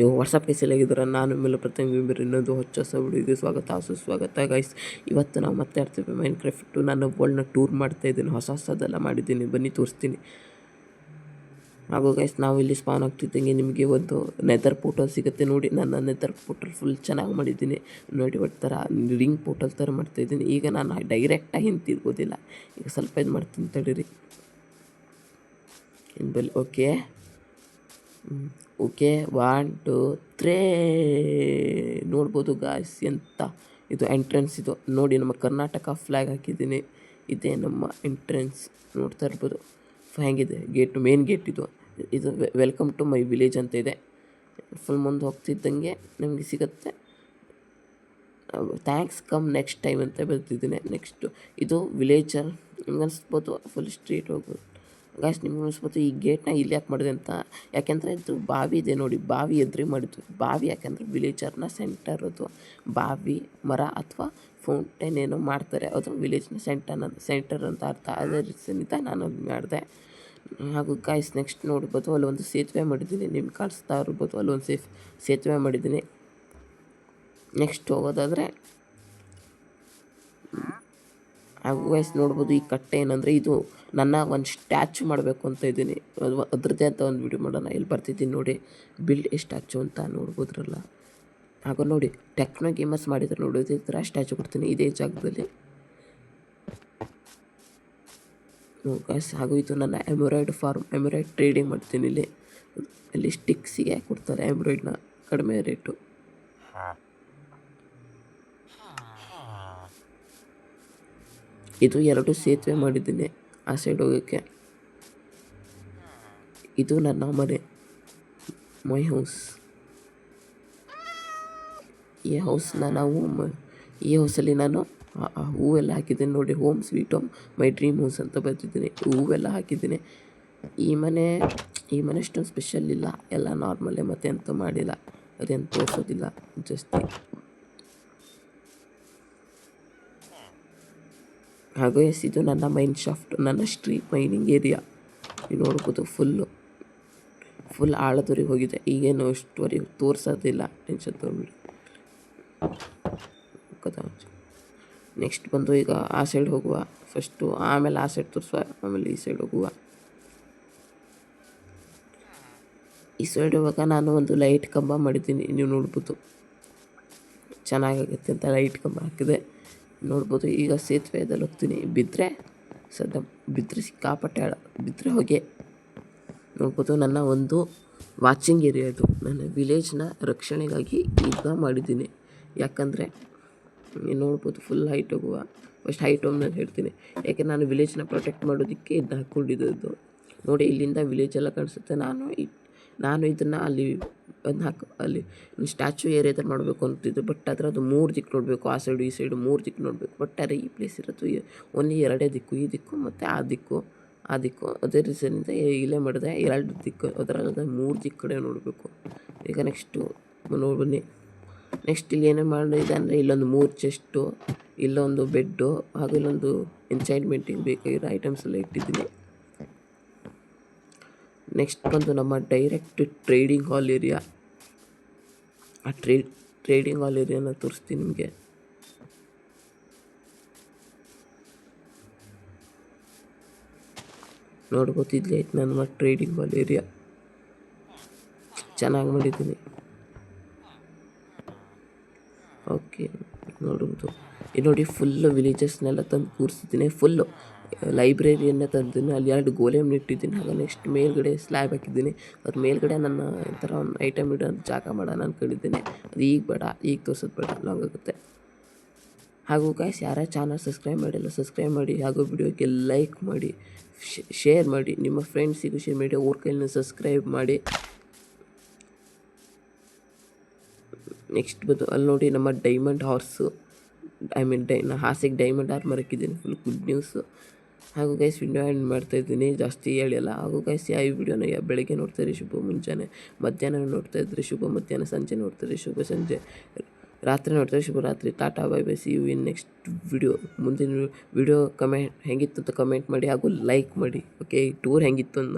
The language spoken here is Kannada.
ಯೋ ವಾಟ್ಸಪ್ ಆಗಿದ್ರೆ ನಾನು ಮೇಲೆ ಪ್ರತಿ ಮೆಂಬರ್ ಇನ್ನೊಂದು ಹೊಚ್ಚ ಹೊಸ ವಿಡಿಯೋಗೆ ಸ್ವಾಗತ ಸುಸ್ವಾಗತ ಗೈಸ್ ಇವತ್ತು ನಾವು ಮತ್ತೆ ಆಡ್ತೀವಿ ಮೈನ್ ಕ್ರಾಫ್ಟು ನಾನು ವರ್ಲ್ಡ್ನ ಟೂರ್ ಮಾಡ್ತಾ ಇದ್ದೀನಿ. ಹೊಸ ಹೊಸದೆಲ್ಲ ಮಾಡಿದ್ದೀನಿ. ಬನ್ನಿ, ತೋರಿಸ್ತೀನಿ. ಹಾಗೂ ಗೈಸ್ ನಾವು ಇಲ್ಲಿ ಸ್ಪಾನ್ ಆಗ್ತಿದ್ದಂಗೆ ನಿಮಗೆ ಒಂದು ನೆದರ್ ಪೋರ್ಟಲ್ ಸಿಗುತ್ತೆ ನೋಡಿ. ನನ್ನ ನೆದರ್ ಪೋರ್ಟಲ್ ಫುಲ್ ಚೆನ್ನಾಗಿ ಮಾಡಿದ್ದೀನಿ. ನೋಡಿ ಒಟ್ಟು ಥರ ರಿಂಗ್ ಪೋರ್ಟಲ್ ಥರ ಮಾಡ್ತಾಯಿದ್ದೀನಿ ಈಗ ನಾನು ಡೈರೆಕ್ಟಾಗಿ ಹಿಂತಿರ್ಬೋದಿಲ್ಲ ಈಗ ಸ್ವಲ್ಪ ಇದು ಮಾಡ್ತೀನಿ ತಡೀರಿ. ಬಲ್ಲಿ okay okay one two three ನೋಡ್ಬೋದು ಗಾಯ್ಸ್ ಎಂತ? ಇದು ಎಂಟ್ರೆನ್ಸ್ ಇದು. ನೋಡಿ, ನಮ್ಮ ಕರ್ನಾಟಕ ಫ್ಲ್ಯಾಗ್ ಹಾಕಿದ್ದೀನಿ. ಇದೇ ನಮ್ಮ ಎಂಟ್ರೆನ್ಸ್ ನೋಡ್ತಾ ಇರ್ಬೋದು. ಹೆಂಗಿದೆ? ಗೇಟ್ ಮೇನ್ ಗೇಟ್ ಇದು. ಇದು ವೆಲ್ಕಮ್ ಟು ಮೈ ವಿಲೇಜ್ ಅಂತ ಇದೆ. ಫುಲ್ ಮುಂದೆ ಹೋಗ್ತಿದ್ದಂಗೆ ನಮಗೆ ಸಿಗುತ್ತೆ. ಥ್ಯಾಂಕ್ಸ್ ಕಮ್ ನೆಕ್ಸ್ಟ್ ಟೈಮ್ ಅಂತ ಬರ್ತಿದ್ದೀನಿ ನೆಕ್ಸ್ಟು ಇದು ವಿಲೇಜರ್ ನಿಮ್ಗೆ ಅನಿಸ್ಬೋದು ಫುಲ್ ಸ್ಟ್ರೀಟ್ ಹೋಗ್ಬೋದು ಗಾಯ್ಸ್ ನಿಮ್ಗೆ ಅನಿಸ್ಬೋದು, ಈ ಗೇಟ್ನ ಇಲ್ಲಿ ಯಾಕೆ ಮಾಡಿದೆ ಅಂತ. ಯಾಕೆಂದರೆ ಇದು ಬಾವಿ ಇದೆ ನೋಡಿ, ಬಾವಿ ಎದುರು ಮಾಡಿದ್ವಿ. ಬಾವಿ ಯಾಕೆಂದರೆ ವಿಲೇಜರ್ನ ಸೆಂಟರ್ ಅದು. ಬಾವಿ, ಮರ ಅಥವಾ ಫೌಂಟೇನ್ ಏನೋ ಮಾಡ್ತಾರೆ. ಅದು ವಿಲೇಜ್ನ ಸೆಂಟರ್ ಸೆಂಟರ್ ಅಂತ ಅರ್ಥ. ಅದೇ ರೀತಿಯಿಂದ ನಾನು ಅದು ಮಾಡಿದೆ. ಹಾಗೂ ಗಾಯ್ಸ್ ನೆಕ್ಸ್ಟ್ ನೋಡ್ಬೋದು, ಅಲ್ಲಿ ಒಂದು ಸೇತುವೆ ಮಾಡಿದ್ದೀನಿ. ನಿಮ್ಗೆ ಕಾಣಿಸ್ತಾ ಇರ್ಬೋದು ಅಲ್ಲೊಂದು ಸೇಫ್, ಸೇತುವೆ ಮಾಡಿದ್ದೀನಿ. ನೆಕ್ಸ್ಟ್ ಹೋಗೋದಾದರೆ ಹಾಗೂ ಗೈಸ್ ನೋಡ್ಬೋದು ಈ ಕಟ್ಟೆ ಏನಂದರೆ ಇದು ನನ್ನ ಒಂದು ಸ್ಟ್ಯಾಚು ಮಾಡಬೇಕು ಅಂತ ಇದ್ದೀನಿ. ಅದು ಅದ್ರದ್ದೇ ಅಂತ ಒಂದು ವಿಡಿಯೋ ಮಾಡೋಣ. ಇಲ್ಲಿ ಬರ್ತಿದ್ದೀನಿ ನೋಡಿ. ಬಿಲ್ಡ್ ಸ್ಟ್ಯಾಚು ಅಂತ ನೋಡ್ಬೋದ್ರಲ್ಲ. ಹಾಗೂ ನೋಡಿ ಟೆಕ್ನೋ ಗೇಮರ್ಸ್ ಮಾಡಿದ್ರೆ ನೋಡೋದು ಈ ಥರ ಸ್ಟ್ಯಾಚು ಕೊಡ್ತೀನಿ ಇದೇ ಜಾಗದಲ್ಲಿ. ಗೈಸ್ ಹಾಗೂ ಇದು ನನ್ನ ಎಮ್ರಾಯ್ಡ್ ಫಾರ್ಮ್ ಎಮ್ರಾಯ್ಡ್ ಟ್ರೇಡಿಂಗ್ ಮಾಡ್ತೀನಿ ಇಲ್ಲಿ. ಅಲ್ಲಿ ಸ್ಟಿಕ್ಸಿಗೆ ಕೊಡ್ತಾರೆ ಎಂಬ್ರಾಯ್ಡ್ನ ಕಡಿಮೆ ರೇಟು ಇದು ಎರಡು ಸೇತುವೆ ಮಾಡಿದ್ದೀನಿ, ಆ ಸೈಡ್ ಹೋಗೋಕ್ಕೆ. ಇದು ನನ್ನ ಮನೆ ಮೈ ಹೌಸ್ ಈ ಹೌಸ್ನ ನಾವು, ಈ ಹೌಸಲ್ಲಿ ನಾನು, ಆ ಹೂವೆಲ್ಲ ಹಾಕಿದ್ದೀನಿ ನೋಡಿ home sweet home my dream house ಅಂತ ಬರ್ತಿದ್ದೀನಿ ಹೂವೆಲ್ಲ ಹಾಕಿದ್ದೀನಿ. ಈ ಮನೆ ಈ ಮನೆ ಅಷ್ಟೊಂದು ಸ್ಪೆಷಲ್ ಇಲ್ಲ. ಎಲ್ಲ ನಾರ್ಮಲ್ಲೇ ಮತ್ತೆ ಎಂತೂ ಮಾಡಿಲ್ಲ. ಅದೇನು ತೋರಿಸೋದಿಲ್ಲ ಜಾಸ್ತಿ ಹಾಗೂ ಎಸ್ ಇದು ನನ್ನ ಮೈನ್ ಶಾಫ್ಟ್, ನನ್ನ ಸ್ಟ್ರೀಟ್ ಮೈನಿಂಗ್ ಏರಿಯಾ. ನೀವು ನೋಡ್ಬೋದು ಫುಲ್ಲು ಫುಲ್ ಆಳದವರೆಗೆ ಹೋಗಿದೆ. ಈಗೇನು ಅಷ್ಟುವರೆಗೆ ತೋರಿಸೋದಿಲ್ಲ ಟೆನ್ಷನ್ ತೊಗೊಂಡು ನೆಕ್ಸ್ಟ್ ಬಂದು ಈಗ ಆ ಸೈಡ್ ಹೋಗುವ. ಫಸ್ಟು ಆಮೇಲೆ ಆ ಸೈಡ್ ತೋರಿಸುವ, ಆಮೇಲೆ ಈ ಸೈಡ್ ಹೋಗುವ. ಈ ಸೈಡ್ ಹೋಗುವಾಗ ನಾನು ಒಂದು ಲೈಟ್ ಕಂಬ ಮಾಡಿದ್ದೀನಿ, ನೀವು ನೋಡ್ಬೋದು. ಚೆನ್ನಾಗಾಗುತ್ತೆ ಅಂತ ಲೈಟ್ ಕಂಬ ಹಾಕಿದೆ. ನೋಡ್ಬೋದು. ಈಗ ಸೇತುವೆದಲ್ಲಿ ಹೋಗ್ತೀನಿ. ಬಿದ್ದರೆ ಸದ್ಯ ಬಿದ್ದರೆ ಸಿಕ್ಕಾಪಟ್ಟೆ ಬಿದ್ದರೆ ಹೋಗಿ. ನೋಡ್ಬೋದು ನನ್ನ ಒಂದು ವಾಚಿಂಗ್ ಏರಿಯಾ ಇದು. ನನ್ನ ವಿಲೇಜ್ನ ರಕ್ಷಣೆಗಾಗಿ ಯುದ್ಧ ಮಾಡಿದ್ದೀನಿ. ಯಾಕಂದರೆ ನೋಡ್ಬೋದು ಫುಲ್ ಹೈಟ್ ಹೋಗುವ. ಫಸ್ಟ್ ಹೈಟ್ ಹೋಗಿ ಹೇಳ್ತೀನಿ. ಯಾಕೆ ನಾನು ವಿಲೇಜ್ನ ಪ್ರೊಟೆಕ್ಟ್ ಮಾಡೋದಕ್ಕೆ ಇದನ್ನ ಹಾಕ್ಕೊಂಡಿದ್ದು ನೋಡಿ, ಇಲ್ಲಿಂದ ವಿಲೇಜ್ ಎಲ್ಲ ಕಾಣಿಸುತ್ತೆ. ನಾನು ನಾನು ಇದನ್ನು ಅಲ್ಲಿ ಅದನ್ನ ಹಾಕಿ, ಅಲ್ಲಿ ಸ್ಟ್ಯಾಚು ಥರ ಮಾಡಬೇಕು ಅಂತಿದ್ದು ಬಟ್ ಆದರೆ ಅದು ಮೂರು ದಿಕ್ಕು ನೋಡಬೇಕು, ಆ ಸೈಡು ಈ ಸೈಡು ಮೂರು ದಿಕ್ಕು ನೋಡಬೇಕು. ಬಟ್ ಅರೆ, ಈ ಪ್ಲೇಸ್ ಇರೋದು ಓನ್ಲಿ ಎರಡೇ ದಿಕ್ಕು, ಈ ದಿಕ್ಕು ಮತ್ತು ಆ ದಿಕ್ಕು ಆ ದಿಕ್ಕು. ಅದೇ ರೀಸನಿಂದ ಇಲ್ಲೇ ಮಾಡಿದೆ ಎರಡು ದಿಕ್ಕು ಅದರಲ್ಲಿ ಮೂರು ದಿಕ್ಕು ಕಡೆ ನೋಡಬೇಕು. ಈಗ ನೆಕ್ಸ್ಟು ನೋಡಿ ಬನ್ನಿ. ನೆಕ್ಸ್ಟ್ ಇಲ್ಲಿ ಏನೇ ಮಾಡಿದೆ ಅಂದರೆ ಇಲ್ಲೊಂದು ಮೂರು ಚೆಸ್ಟು ಇಲ್ಲೊಂದು ಬೆಡ್ಡು ಹಾಗೂ ಇಲ್ಲೊಂದು ಎಂಚೈನ್ಮೆಂಟಿಗೆ ಬೇಕಾಗಿರೋ ಐಟಮ್ಸ್ ಎಲ್ಲ ಇಟ್ಟಿದ್ದೀನಿ. ನೆಕ್ಸ್ಟ್ ಬಂದು ನಮ್ಮ ಡೈರೆಕ್ಟ್ ಟ್ರೇಡಿಂಗ್ ಹಾಲ್ ಏರಿಯಾ ಆ ಟ್ರೇ ಟ್ರೇಡಿಂಗ್ ಹಾಲ್ ಏರಿಯಾನ ತೋರಿಸ್ತೀನಿ ನಿಮಗೆ. ನೋಡ್ಬೋದು ಇಲ್ಲೇ ಐತೆ ನನ್ನ ಟ್ರೇಡಿಂಗ್ ಹಾಲ್ ಏರಿಯಾ ಚೆನ್ನಾಗಿ ಮಾಡಿದ್ದೀನಿ. ಓಕೆ ನೋಡುವುದು ಇಲ್ಲಿ ನೋಡಿ ಫುಲ್ಲು ವಿಲೇಜಸ್ನೆಲ್ಲ ತಂದು ಕೂರಿಸಿದ್ದೀನಿ ಫುಲ್ಲು ಲೈಬ್ರರಿಯನ್ನು ತಂದಿದ್ದೀನಿ. ಅಲ್ಲಿ ಎರಡು ಗೋಲೆಯನ್ನು ಇಟ್ಟಿದ್ದೀನಿ. ಹಾಗೆ ನೆಕ್ಸ್ಟ್ ಮೇಲ್ಗಡೆ ಸ್ಲ್ಯಾಬ್ ಹಾಕಿದ್ದೀನಿ. ಅದು ಮೇಲ್ಗಡೆ ನನ್ನ ಥರ ಒಂದು ಐಟಮ್ ಇಡೋ ಜಾಗ ಮಾಡೋಣ ಅಂದ್ಕೊಂಡಿದ್ದೀನಿ ಅದು ಈಗ ಬೇಡ. ಈಗ ತೋರಿಸೋದು ಬೇಡ. ಲಾಂಗ್ ಆಗುತ್ತೆ. ಹಾಗೂ ಗಾಯ್ಸ್ ಯಾರೇ ಚಾನಲ್ ಸಬ್ಸ್ಕ್ರೈಬ್ ಮಾಡಿಲ್ಲ ಸಬ್ಸ್ಕ್ರೈಬ್ ಮಾಡಿ. ಹಾಗೂ ವಿಡಿಯೋಗೆ ಲೈಕ್ ಮಾಡಿ. ಶೇರ್ ಮಾಡಿ. ನಿಮ್ಮ ಫ್ರೆಂಡ್ಸಿಗೂ ಶೇರ್ ಮಾಡಿ. ಅವ್ರ ಕೈಲಿ ಸಬ್ಸ್ಕ್ರೈಬ್ ಮಾಡಿ. ನೆಕ್ಸ್ಟ್ ಬಂದು ಅಲ್ಲಿ ನೋಡಿ ನಮ್ಮ ಡೈಮಂಡ್ ಹಾರ್ಸು ಐ ಮೀನ್ ಡೈ ನಾ ಹಾಸಿಗೆ ಡೈಮಂಡ್ ಹಾರ್ ಮರಕ್ಕಿದ್ದೀನಿ ಫುಲ್ ಗುಡ್ ನ್ಯೂಸು ಹಾಗೂ ಗೈಸ್ ವಿಡಿಯೋ ಎಂಡ್ ಮಾಡ್ತಾಯಿದ್ದೀನಿ ಜಾಸ್ತಿ ಹೇಳಿಲ್ಲ. ಹಾಗೂ ಗೈಸ್ ಯಾವ ವಿಡಿಯೋನ ಬೆಳಗ್ಗೆ ನೋಡ್ತಾರೆ. ಶುಭ ಮುಂಜಾನೆ. ಮಧ್ಯಾಹ್ನ ನೋಡ್ತಾ ಇದ್ದರೆ ಶುಭ ಮಧ್ಯಾಹ್ನ ಸಂಜೆ ನೋಡ್ತಾರೆ ಶುಭ ಸಂಜೆ. ರಾತ್ರಿ ನೋಡ್ತಾರೆ ಶುಭ ರಾತ್ರಿ. Tata bye bye see you in next video ಮುಂದಿನ ವಿಡಿಯೋ ಕಮೆಂಟ್ ಹೆಂಗಿತ್ತು ಅಂತ ಕಮೆಂಟ್ ಮಾಡಿ. ಹಾಗೂ ಲೈಕ್ ಮಾಡಿ. ಓಕೆ ಟೂರ್ ಹೆಂಗಿತ್ತು ಅಂತ